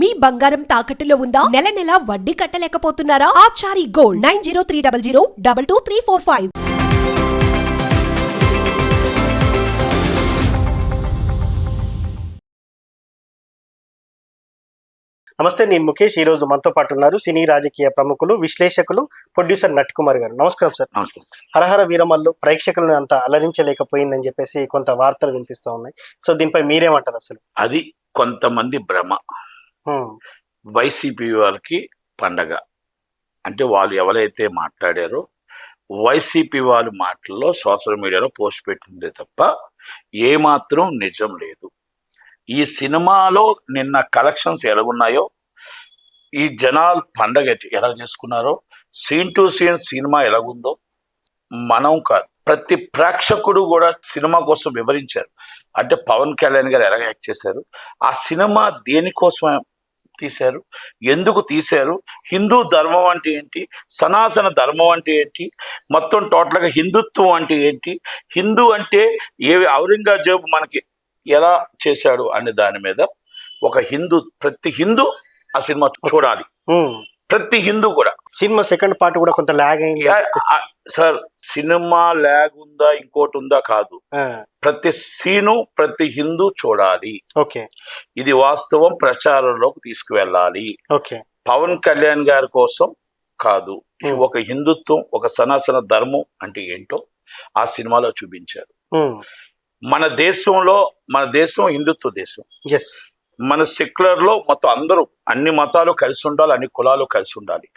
మీ బంగారం తాకట్టులో ఉందా? నెల నెల వడ్డీ కట్టలేకపోతున్నారా? Achari gold nine zero three double zero double two three four five. నమస్తే నేను ముఖేష్. ఈ రోజు మనతో పాటు ఉన్నారు సినీ రాజకీయ ప్రముఖులు విశ్లేషకులు ప్రొడ్యూసర్ నట్కుమార్ గారు. నమస్కారం సార్. నమస్తే. హరహర వీరమల్లు ప్రేక్షకులను అంత అలరించలేకపోయిందని చెప్పేసి కొంత వార్తలు వినిపిస్తూ ఉన్నాయి. సో దీనిపై మీరేమంటారు అసలు? అది కొంతమంది భ్రమ. వైసీపీ వాళ్ళకి పండగ. అంటే వాళ్ళు ఎవరైతే మాట్లాడారో వైసీపీ వాళ్ళ మాటల్లో సోషల్ మీడియాలో పోస్ట్ పెట్టిందే తప్ప ఏమాత్రం నిజం లేదు. ఈ సినిమాలో నిన్న కలెక్షన్స్ ఎలాగున్నాయో ఈ జనాలు పండగ ఎలా చేసుకున్నారో సీన్ టు సీన్ సినిమా ఎలాగుందో మనం కాదు ప్రతి ప్రేక్షకుడు కూడా సినిమా కోసం వివరించారు. అంటే పవన్ కళ్యాణ్ గారు ఎలా యాక్ట్ చేశారు ఆ సినిమా దేనికోసం తీశారు. ఎందుకు తీశారు? హిందూ ధర్మం అంటే ఏంటి? సనాతన ధర్మం అంటే ఏంటి? మొత్తం టోటల్గా హిందుత్వం అంటే ఏంటి? హిందూ అంటే ఏ ఔరంగజేబు మనకి ఎలా చేశాడు అనే దాని మీద ఒక హిందూ ప్రతి హిందూ ఆ సినిమా చూడాలి. ప్రతి హిందూ కూడా. సినిమా సెకండ్ పార్ట్ కూడా కొంత లాగ్ అయింది. సార్ సినిమా ల్యాగ్ ఉందా ఇంకోటి ఉందా కాదు. ప్రతి సీను ప్రతి హిందూ చూడాలి. ఓకే. ఇది వాస్తవం ప్రచారంలోకి తీసుకువెళ్ళాలి. ఓకే. పవన్ కళ్యాణ్ గారి కోసం కాదు. ఒక హిందుత్వం ఒక సనాతన ధర్మం అంటే ఏంటో ఆ సినిమాలో చూపించారు. మన దేశంలో మన దేశం హిందుత్వ దేశం. ఎస్ మన సెక్యులర్లో మొత్తం అందరూ అన్ని మతాలు కలిసి ఉండాలి అన్ని కులాలు కలిసి ఉండాలి.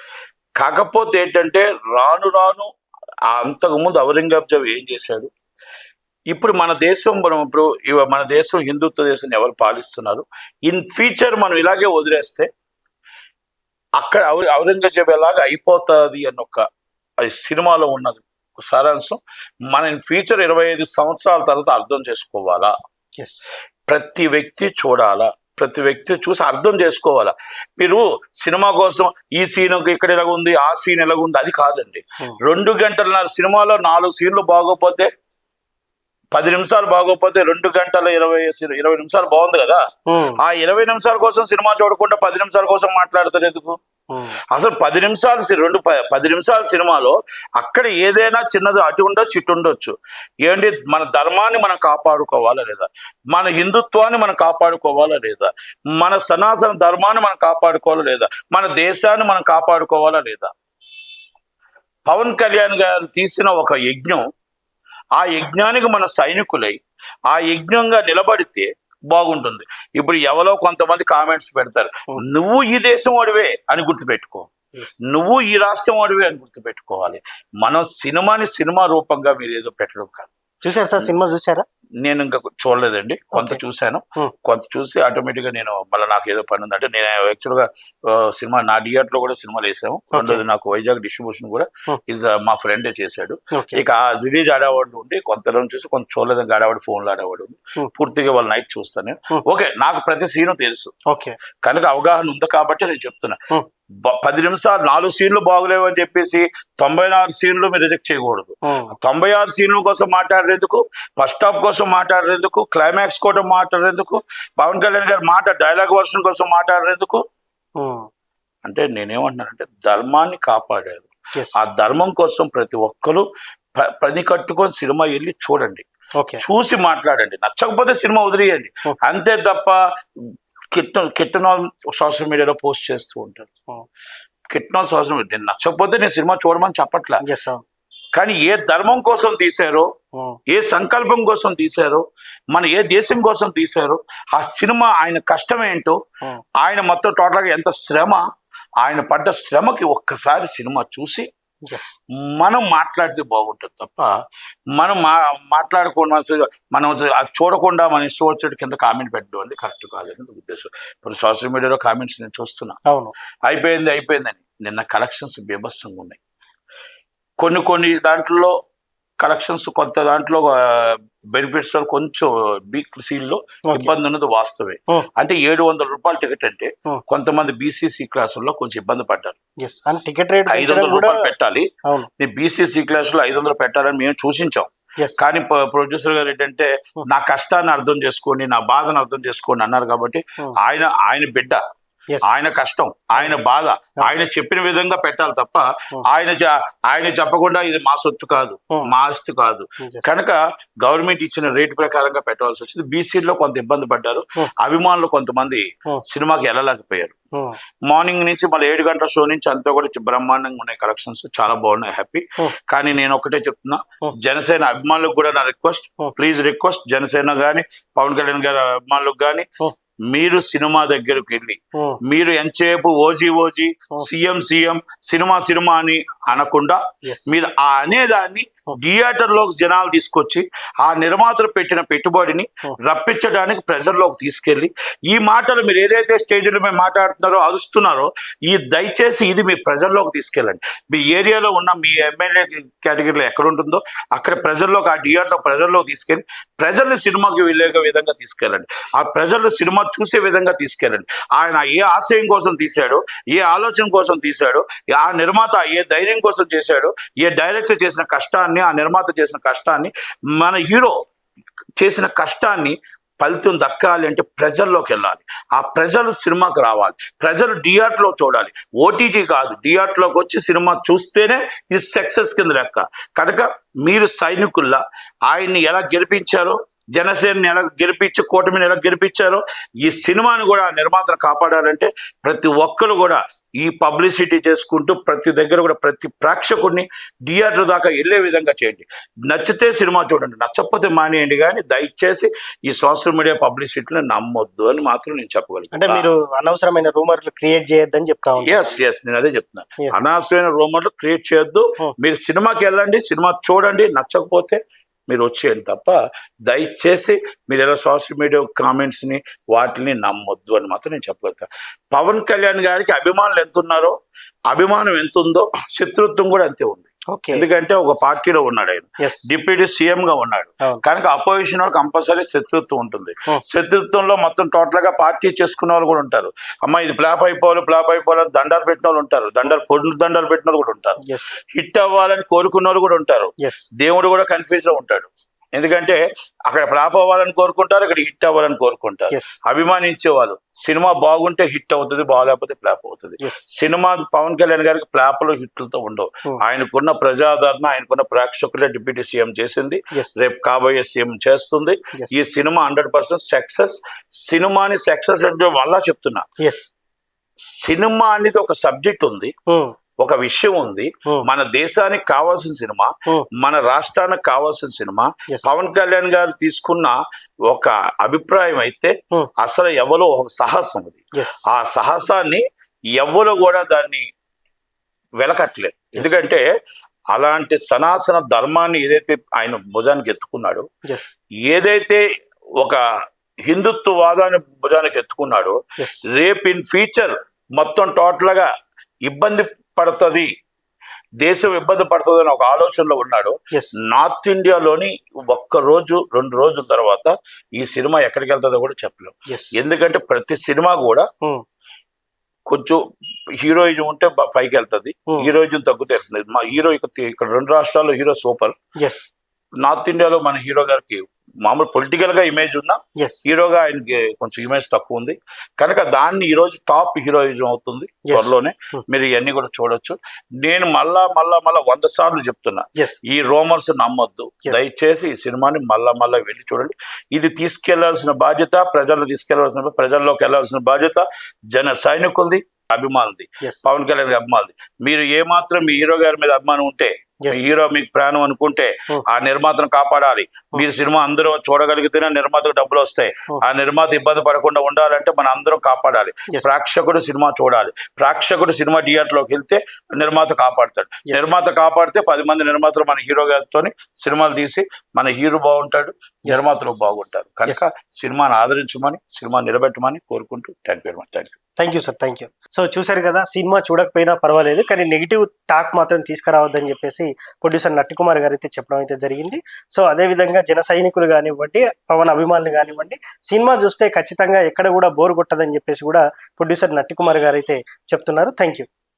కాకపోతే ఏంటంటే రాను రాను ఆ అంతకుముందు ఔరంగజేబు ఏం చేశాడు? ఇప్పుడు మన దేశం మనం ఇప్పుడు మన దేశం హిందుత్వ దేశం ఎవరు పాలిస్తున్నారు? ఇన్ ఫ్యూచర్ మనం ఇలాగే వదిలేస్తే అక్కడ ఔరంగజేబు ఎలాగ అయిపోతుంది అన్న ఒక సినిమాలో ఉన్నది. ఒక సారాంశం. మన ఇన్ ఫ్యూచర్ ఇరవై ఐదు సంవత్సరాల తర్వాత అర్థం చేసుకోవాలా? ప్రతి వ్యక్తి చూడాలా? ప్రతి వ్యక్తి చూసి అర్థం చేసుకోవాలా. మీరు సినిమా కోసం ఈ సీన్ ఇక్కడ ఎలాగ ఉంది ఆ సీన్ ఎలాగ ఉంది అది కాదండి. Hmm. రెండు గంటలన్నర సినిమాలో నాలుగు సీన్లు బాగోపోతే పది నిమిషాలు బాగోపోతే రెండు గంటల ఇరవై ఇరవై నిమిషాలు బాగుంది కదా. ఆ ఇరవై నిమిషాల కోసం సినిమా చూడకుండా పది నిమిషాల కోసం మాట్లాడతారు ఎందుకు? అసలు పది నిమిషాలు రెండు పది నిమిషాల సినిమాలో అక్కడ ఏదైనా చిన్నది అటు ఉండొచ్చు ఇటు ఉండొచ్చు. ఏంటి? మన ధర్మాన్ని మనం కాపాడుకోవాలా లేదా? మన హిందుత్వాన్ని మనం కాపాడుకోవాలా లేదా? మన సనాతన ధర్మాన్ని మనం కాపాడుకోవాలా లేదా? మన దేశాన్ని మనం కాపాడుకోవాలా లేదా? పవన్ కళ్యాణ్ గారు తీసిన ఒక యజ్ఞం ఆ యజ్ఞానికి మన సైనికులై ఆ యజ్ఞంగా నిలబడితే బాగుంటుంది. ఇప్పుడు ఎవరో కొంతమంది కామెంట్స్ పెడతారు. నువ్వు ఈ దేశం వాడివే అని గుర్తుపెట్టుకో. నువ్వు ఈ రాష్ట్రం వాడివే అని గుర్తుపెట్టుకోవాలి. మనం సినిమాని సినిమా రూపంగా మీరు ఏదో పెట్టడం కాదు. చూసారా సార్? సినిమా చూసారా నేను ఇంకా చూడలేదండి. కొంత. చూశాను. కొంత చూసి ఆటోమేటిక్గా నేను మళ్ళీ నాకు ఏదో పని ఉందంటే నేను యాక్చువల్గా సినిమా నా థియేటర్లో కూడా సినిమాలు వేసాము. రెండోది నాకు వైజాగ్ డిస్ట్రిబ్యూషన్ కూడా. ఇది మా ఫ్రెండే చేశాడు. ఇక ఆ రిలీజ్ ఆడేవాడు ఉండి కొంత చూసి కొంత చూడలేదు ఆడేవాడు ఫోన్లో ఆడేవాడు. పూర్తిగా వాళ్ళ నైట్ చూస్తాను. ఓకే నాకు ప్రతి సీను తెలుసు. ఓకే. కనుక అవగాహన ఉంది కాబట్టి నేను చెప్తున్నా. పది నిమిషాలు నాలుగు సీన్లు బాగలేవు అని చెప్పేసి తొంభై నాలుగు సీన్లు మీరు రిజెక్ట్ చేయకూడదు. తొంభై ఆరు సీన్ల కోసం మాట్లాడేందుకు ఫస్ట్ స్టాప్ కోసం మాట్లాడేందుకు క్లైమాక్స్ కోసం మాట్లాడేందుకు పవన్ కళ్యాణ్ గారి మాట డైలాగ్ వర్షన్ కోసం మాట్లాడేందుకు? అంటే నేనేమంటున్నానంటే ధర్మాన్ని కాపాడారు. ఆ ధర్మం కోసం ప్రతి ఒక్కరు పని కట్టుకొని సినిమా వెళ్ళి చూడండి. ఓకే. చూసి మాట్లాడండి. నచ్చకపోతే సినిమా వదిలేయండి. అంతే తప్ప కిట్ట కిట్టన సోషల్ మీడియాలో పోస్ట్ చేస్తూ ఉంటారు. కిట్టన సోషల్ మీడియా నేను నచ్చకపోతే నేను సినిమా చూడమని చెప్పట్లా. కానీ ఏ ధర్మం కోసం తీశారో ఏ సంకల్పం కోసం తీశారో మన ఏ దేశం కోసం తీశారో ఆ సినిమా ఆయన కష్టం ఏంటో ఆయన మొత్తం టోటల్గా ఎంత శ్రమ ఆయన పడ్డ శ్రమకి ఒక్కసారి సినిమా చూసి మనం మాట్లాడితే బాగుంటుంది తప్ప మనం మా మాట్లాడకుండా మనం చూడకుండా మన ఇష్టం వచ్చేటి కింద కామెంట్ పెట్టడం అనేది కరెక్ట్ కాదని ఉద్దేశం. ఇప్పుడు సోషల్ మీడియాలో కామెంట్స్ నేను చూస్తున్నా. అవును. అయిపోయింది అయిపోయిందని. నిన్న కలెక్షన్స్ బీభత్సంగా ఉన్నాయి. కొన్ని కొన్ని దాంట్లో కలెక్షన్స్ కొంత దాంట్లో బెనిఫిట్స్ కొంచెం బిగ్ సీల్లో ఓకే ఇబ్బంది ఉన్నది వాస్తవే Hmm. అంటే ఏడు వందల రూపాయల టికెట్ అంటే Hmm. కొంతమంది బీసీసీ క్లాసుల్లో కొంచెం ఇబ్బంది పడ్డారు టికెట్ రేట్ ఐదు వందల రూపాయలు పెట్టాలి బీసీసీ క్లాస్లో ఐదు వందలు పెట్టాలని మేము సూచించాం ఎస్ కానీ ప్రొడ్యూసర్ గారు ఏంటంటే Hmm. నా కష్టాన్ని అర్థం చేసుకోండి నా బాధను అర్థం చేసుకోండి అన్నారు కాబట్టి. ఆయన ఆయన బిడ్డ. ఆయన కష్టం ఆయన బాధ ఆయన చెప్పిన విధంగా పెట్టాలి తప్ప ఆయన చ- ఆయన చెప్పకుండా ఇది మా సొత్తు కాదు Hmm. మా ఆస్తి కాదు. కనుక గవర్నమెంట్ ఇచ్చిన రేటు ప్రకారంగా పెట్టాల్సి వచ్చింది బీసీలో కొంత ఇబ్బంది పడ్డారు Hmm. అభిమానులు కొంతమంది. సినిమాకి వెళ్ళలేకపోయారు మార్నింగ్ నుంచి మళ్ళీ ఏడు గంటల షో నుంచి అంతా కూడా బ్రహ్మాండంగా ఉన్నాయి కలెక్షన్స్ చాలా బాగున్నాయి హ్యాపీ. కానీ నేను ఒకటే చెప్తున్నా. జనసేన అభిమానులకు కూడా నా రిక్వెస్ట్. ప్లీజ్ రిక్వెస్ట్ జనసేన గాని పవన్ కళ్యాణ్ గారి అభిమానులకు గాని. మీరు సినిమా దగ్గరకు వెళ్ళి మీరు ఎంతసేపు OG OG. CM CM cinema cinema అని అనకుండా. మీరు ఆ అనేదాన్ని Hmm. థియేటర్లోకి జనాలు తీసుకొచ్చి ఆ నిర్మాతలు పెట్టిన పెట్టుబడిని. రప్పించడానికి ప్రజల్లోకి తీసుకెళ్ళి ఈ మాటలు మీరు ఏదైతే స్టేజ్లో మేము మాట్లాడుతున్నారో అరుస్తున్నారో ఈ దయచేసి ఇది మీ ప్రజల్లోకి తీసుకెళ్ళండి మీ ఏరియాలో ఉన్న మీ ఎమ్మెల్యే కేటగిరీలో ఎక్కడ ఉంటుందో అక్కడ ప్రజల్లోకి ఆ థియేటర్లో ప్రజల్లోకి తీసుకెళ్ళి ప్రజల్ని సినిమాకి వెళ్ళే విధంగా తీసుకెళ్ళండి ఆ ప్రజలు సినిమా చూసే విధంగా తీసుకెళ్ళండి ఆయన ఏ ఆశయం కోసం తీశాడో ఏ ఆలోచన కోసం తీశాడో ఆ నిర్మాత ఏ ధైర్యం కోసం చేశాడో ఏ డైరెక్టర్ చేసిన కష్టాన్ని ఆ నిర్మాత చేసిన కష్టాన్ని మన హీరో చేసిన కష్టాన్ని ఫలితం దక్కాలి అంటే ప్రజల్లోకి వెళ్ళాలి. ఆ ప్రజలు సినిమాకి రావాలి. ప్రజలు థియేటర్లో చూడాలి. ఓటీటీ కాదు. థియేటర్లోకి వచ్చి సినిమా చూస్తేనే ఇది సక్సెస్ కింద లెక్క. కనుక మీరు సైనికుల్లా ఆయన్ని ఎలా గెలిపించారో జనసేనని ఎలా గెలిపించి కూటమిని ఎలా గెలిపించారో ఈ సినిమాని కూడా నిర్మాతలు కాపాడాలంటే ప్రతి ఒక్కరు కూడా ఈ పబ్లిసిటీ చేసుకుంటూ ప్రతి దగ్గర కూడా ప్రతి ప్రేక్షకుడిని థియేటర్ దాకా వెళ్ళే విధంగా చేయండి. నచ్చితే సినిమా చూడండి. నచ్చకపోతే మానేయండి కానీ దయచేసి ఈ సోషల్ మీడియా పబ్లిసిటీని నమ్మొద్దు అని మాత్రం నేను అంటే చెప్పగలను మీరు అనవసరమైన రూమర్లు క్రియేట్ చేయొద్దని చెప్తా ఎస్ ఎస్ నేను అదే చెప్తున్నా. Yes. అనవసరమైన రూమర్లు క్రియేట్ చేయొద్దు. Hmm. మీరు సినిమాకి వెళ్ళండి సినిమా చూడండి నచ్చకపోతే మీరు వచ్చేయండి తప్ప దయచేసి మీరు ఎలా సోషల్ మీడియా కామెంట్స్ని వాటిని నమ్మొద్దు అని మాత్రం నేను చెప్పగలుగుతా. పవన్ కళ్యాణ్ గారికి అభిమానులు ఎంత ఉన్నారో అభిమానం ఎంత ఉందో శత్రుత్వం కూడా అంతే ఉంది. ఎందుకంటే ఒక పార్టీలో ఉన్నాడు ఆయన. డిప్యూటీ సీఎం గా ఉన్నాడు. కనుక అపోజిషన్ వాళ్ళు కంపల్సరీ శత్రుత్వం ఉంటుంది. శత్రుత్వంలో మొత్తం టోటల్గా పార్టీ చేసుకునే వాళ్ళు కూడా ఉంటారు. అమ్మ ఇది ఫ్లాప్ అయిపోవాలి ఫ్లాప్ అయిపోవాలి దండాలు పెట్టిన వాళ్ళు ఉంటారు. దండాలు పొడి దండాలు పెట్టిన వాళ్ళు కూడా ఉంటారు. హిట్ అవ్వాలని కోరుకున్న వాళ్ళు కూడా ఉంటారు. దేవుడు కూడా కన్ఫ్యూజ్లో ఉంటాడు. ఎందుకంటే అక్కడ ఫ్లాప్ అవ్వాలని కోరుకుంటారు ఇక్కడ హిట్ అవ్వాలని కోరుకుంటారు. అభిమానించే వాళ్ళు సినిమా బాగుంటే హిట్ అవుతుంది బాగాలేకపోతే ఫ్లాప్ అవుతుంది. సినిమా పవన్ కళ్యాణ్ గారికి ఫ్లాప్లు హిట్లతో ఉండవు. Hmm. ఆయనకున్న ప్రజాదరణ ఆయనకున్న ప్రేక్షకులే డిప్యూటీ సీఎం చేసింది. రేపు కాబోయే సీఎం చేస్తుంది. ఈ సినిమా హండ్రెడ్ పర్సెంట్ సక్సెస్. సినిమాని సక్సెస్ అంటే మళ్ళా చెప్తున్నా. సినిమా అనేది ఒక సబ్జెక్ట్ ఉంది. ఉమ్, ఒక విషయం ఉంది. మన దేశానికి కావాల్సిన సినిమా మన రాష్ట్రానికి కావాల్సిన సినిమా. పవన్ కళ్యాణ్ గారు తీసుకున్న ఒక అభిప్రాయం అయితే. అసలు ఎవరో ఒక సాహసం అది. ఆ సాహసాన్ని ఎవరు కూడా దాన్ని వెలకట్లేదు ఎందుకంటే అలాంటి సనాతన ధర్మాన్ని ఏదైతే ఆయన భుజానికి ఎత్తుకున్నాడో ఏదైతే ఒక హిందుత్వవాదాన్ని భుజానికి ఎత్తుకున్నాడో రేపు ఇన్ ఫ్యూచర్ మొత్తం టోటల్గా ఇబ్బంది పడుతుంది. దేశం ఇబ్బంది పడుతుంది అని ఒక ఆలోచనలో ఉన్నాడు. నార్త్ ఇండియాలోని ఒక్క రోజు రెండు రోజుల తర్వాత ఈ సినిమా ఎక్కడికి వెళ్తుందో కూడా చెప్పలేం. ఎస్ ఎందుకంటే ప్రతి సినిమా కూడా ఉమ్, కొంచెం హీరోయిజం ఉంటే పైకి వెళ్తుంది. Hmm. హీరోయిజం తగ్గుతే. మా హీరో ఇక్కడ ఇక్కడ రెండు రాష్ట్రాల్లో హీరో సూపర్. నార్త్ ఇండియాలో మన హీరో గారికి మామూలు పొలిటికల్గా ఇమేజ్ ఉన్నా హీరోగా ఆయనకి కొంచెం ఇమేజ్ తక్కువ ఉంది. కనుక దాన్ని ఈ రోజు టాప్ హీరోయిజం అవుతుంది. త్వరలోనే. Hmm. మీరు ఇవన్నీ కూడా చూడొచ్చు. నేను మళ్ళా మళ్ళా మళ్ళా వంద సార్లు చెప్తున్నా. ఈ రోమర్స్ నమ్మొద్దు. దయచేసి ఈ సినిమాని మళ్ళా మళ్ళా వెళ్ళి చూడండి. ఇది తీసుకెళ్ళాల్సిన బాధ్యత ప్రజలు తీసుకెళ్ళాల్సిన ప్రజల్లోకి వెళ్ళాల్సిన బాధ్యత జన సైనికులది అభిమానులది. పవన్ కళ్యాణ్ అభిమానులది. మీరు ఏ మాత్రం మీ హీరో గారి మీద అభిమానం ఉంటే హీరో మీకు ప్రాణం అనుకుంటే Hmm. ఆ నిర్మాతను కాపాడాలి. మీరు సినిమా అందరూ చూడగలిగితేనే నిర్మాతకు డబ్బులు వస్తాయి. Hmm. ఆ నిర్మాత ఇబ్బంది పడకుండా ఉండాలంటే మన అందరం కాపాడాలి. ప్రేక్షకుడు సినిమా చూడాలి. ప్రేక్షకుడు సినిమా థియేటర్లోకి వెళ్తే నిర్మాత కాపాడతాడు. నిర్మాత కాపాడితే పది మంది నిర్మాతలు మన హీరో గారితో సినిమాలు తీసి మన హీరో బాగుంటాడు నిర్మాతలు బాగుంటారు. కనుక. సినిమాని ఆదరించమని సినిమా నిలబెట్టమని కోరుకుంటూ thank you thank you. Thank you sir thank you so చూశారు కదా సినిమా చూడకపోయినా పర్వాలేదు కానీ నెగిటివ్ టాక్ మాత్రం తీసుకురావద్దని చెప్పేసి ప్రొడ్యూసర్ నట్టికుమార్ గారు అయితే చెప్పడం అయితే జరిగింది. సో అదే విధంగా జన సైనికులు కానివ్వండి పవన్ అభిమానులు కానివ్వండి సినిమా చూస్తే ఖచ్చితంగా ఎక్కడ కూడా బోర్ కొట్టదని చెప్పేసి కూడా ప్రొడ్యూసర్ నట్టికుమార్ గారు అయితే చెప్తున్నారు. Thank you